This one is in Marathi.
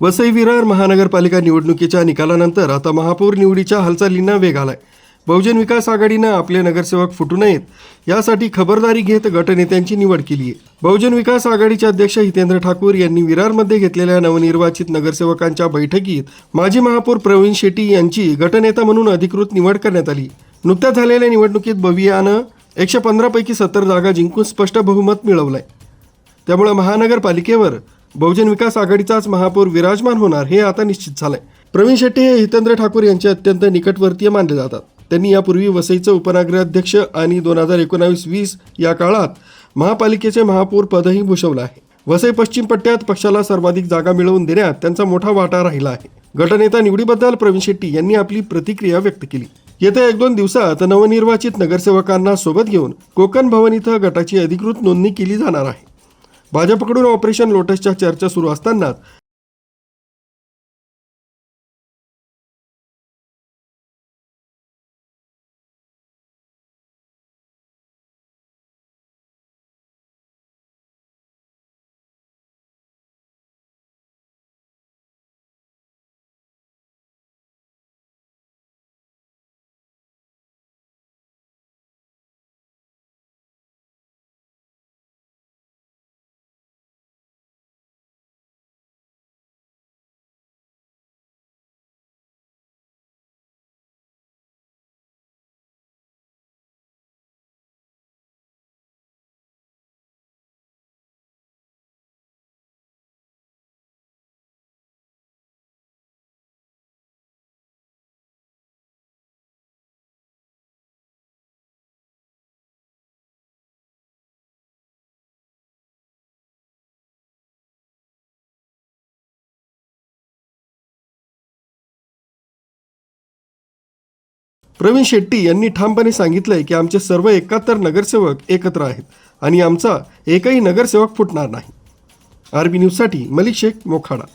वसई विरार महानगरपालिका निवडणुकीच्या निकालानंतर आता महापौर निवडीच्या हालचालींना वेग आलाय. बहुजन विकास आघाडीनं आपले नगरसेवक फुटू नयेत यासाठी खबरदारी घेत गटनेत्यांची निवड केली आहे बहुजन विकास आघाडीचे अध्यक्ष हितेंद्र ठाकूर यांनी विरारमध्ये घेतलेल्या नवनिर्वाचित नगरसेवकांच्या बैठकीत माजी महापौर प्रवीण शेट्टी यांची गटनेता म्हणून अधिकृत निवड करण्यात आली. नुकत्याच झालेल्या निवडणुकीत बवियानं एकशे पंधरापैकी सत्तर जागा जिंकून स्पष्ट बहुमत मिळवलंय. त्यामुळे महानगरपालिकेवर बहुजन विकास आघाडीचाच महापौर विराजमान होणार हे आता निश्चित झालंय. प्रवीण शेट्टी हे हितेंद्र ठाकूर यांचे अत्यंत निकटवर्तीय मानले जातात. त्यांनी यापूर्वी वसईचं उपनगराध्यक्ष आणि दोन हजार एकोणावीस वीस या काळात महापालिकेचे महापौर पदही भूषवलं आहे. वसई पश्चिम पट्ट्यात पक्षाला सर्वाधिक जागा मिळवून देण्यात त्यांचा मोठा वाटा राहिला आहे. गटनेता निवडीबद्दल प्रवीण शेट्टी यांनी आपली प्रतिक्रिया व्यक्त केली. येत्या एक दोन दिवसात नवनिर्वाचित नगरसेवकांना सोबत घेऊन कोकण भवन इथं गटाची अधिकृत नोंदणी केली जाणार आहे. भाजपकडून ऑपरेशन लोटसच्या चर्चा सुरू असतानाच प्रवीण शेट्टी यांनी ठामपणे सांगितलंय की आमचे सर्व एकाहत्तर नगरसेवक एकत्र आहेत आणि आमचा एकही नगरसेवक फुटणार नाही. आरबी न्यूजसाठी मलिक शेख मोखाडा.